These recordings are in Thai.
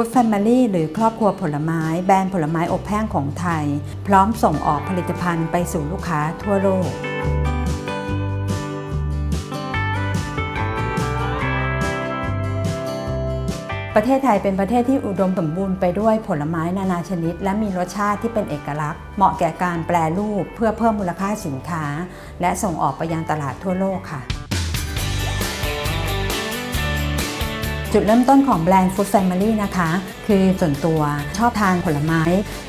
Food Family หรือครอบครัวผลไม้แบรนด์ผลไม้อบแห้งของไทย พร้อมส่งออกผลิตภัณฑ์ไปสู่ลูกค้าทั่วโลกประเทศไทยเป็นประเทศที่อุดมสมบูรณ์ไปด้วยผลไม้นานาชนิด และมีรสชาติที่เป็นเอกลักษณ์ เหมาะแก่การแปรรูปเพื่อเพิ่มมูลค่าสินค้า และส่งออกไปยังตลาดทั่วโลกค่ะ จุดเริ่มต้นของแบรนด์ Food Family นะคะ คือส่วนตัวชอบทานผลไม้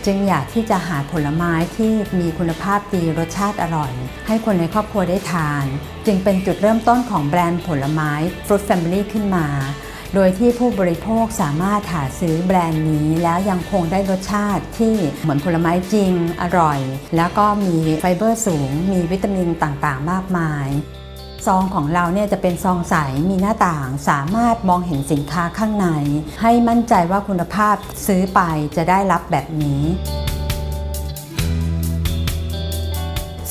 จึงอยากที่จะหาผลไม้ที่มีคุณภาพดีรสชาติอร่อย ให้คนในครอบครัวได้ทาน จึงเป็นจุดเริ่มต้นของแบรนด์ผลไม้ Fruit Family ขึ้นมา โดยที่ผู้บริโภคสามารถหาซื้อแบรนด์นี้ แล้วยังคงได้รสชาติที่เหมือนผลไม้จริงอร่อย แล้วก็มีไฟเบอร์สูง มีวิตามินต่างๆ มากมาย ซองของเราเนี่ยจะเป็นซองใสมีหน้าต่าง สามารถมองเห็นสินค้าข้างใน ให้มั่นใจว่าคุณภาพซื้อไปจะได้รับแบบนี้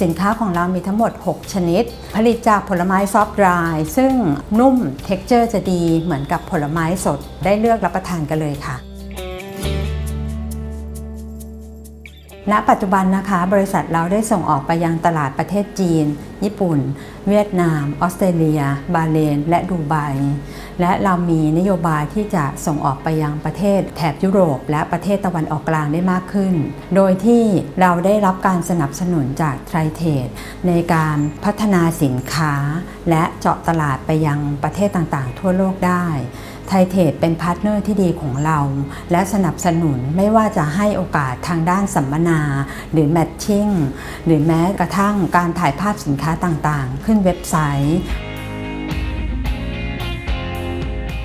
สินค้าของเรามีทั้งหมด 6 ชนิด ผลิตจากผลไม้ซอฟต์ดรายซึ่งนุ่มเท็กเจอร์จะดีเหมือนกับผลไม้สดได้เลือกรับประทานกันเลยค่ะ ณปัจจุบันนะคะ บริษัทเราได้ส่งออกไปยังตลาดประเทศจีน ญี่ปุ่น เวียดนาม ออสเตรเลีย บาห์เลน และดูไบและเรามีนโยบายที่จะส่งออกไปยังประเทศแถบยุโรป และประเทศตะวันออกกลางได้มากขึ้น โดยที่เราได้รับการสนับสนุนจากไทรเทดในการพัฒนาสินค้า และเจาะตลาดไปยังประเทศต่างๆ ทั่วโลกได้ ไทเทดเป็นพาร์ทเนอร์ที่ดีของเรา และสนับสนุนไม่ว่าจะให้โอกาสทางด้านสัมมนา หรือแมทชิ่งหรือแม้กระทั่งการถ่ายภาพสินค้าต่างๆ ขึ้นเว็บไซต์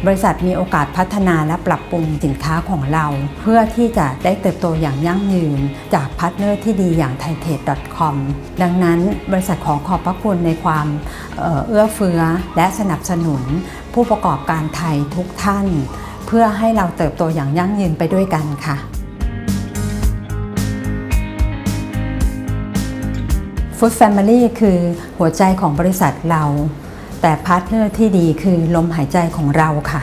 บริษัทมีโอกาสพัฒนาและปรับปรุงสินค้าของเรา เพื่อที่จะได้เติบโตอย่างยั่งยืน จากพาร์ทเนอร์ที่ดีอย่าง t h a i t a d c o m ดังนั้นบริษัทขอขอบพระคุณในความเอื้อเฟื้อและสนับสนุน ผู้ประกอบการไทยทุกท่าน เพื่อให้เราเติบโตอย่างยั่งยืนไปด้วยกันค่ะ Food Family คือหัวใจของบริษัทเรา แต่พาร์ทเนอร์ที่ดีคือลมหายใจของเราค่ะ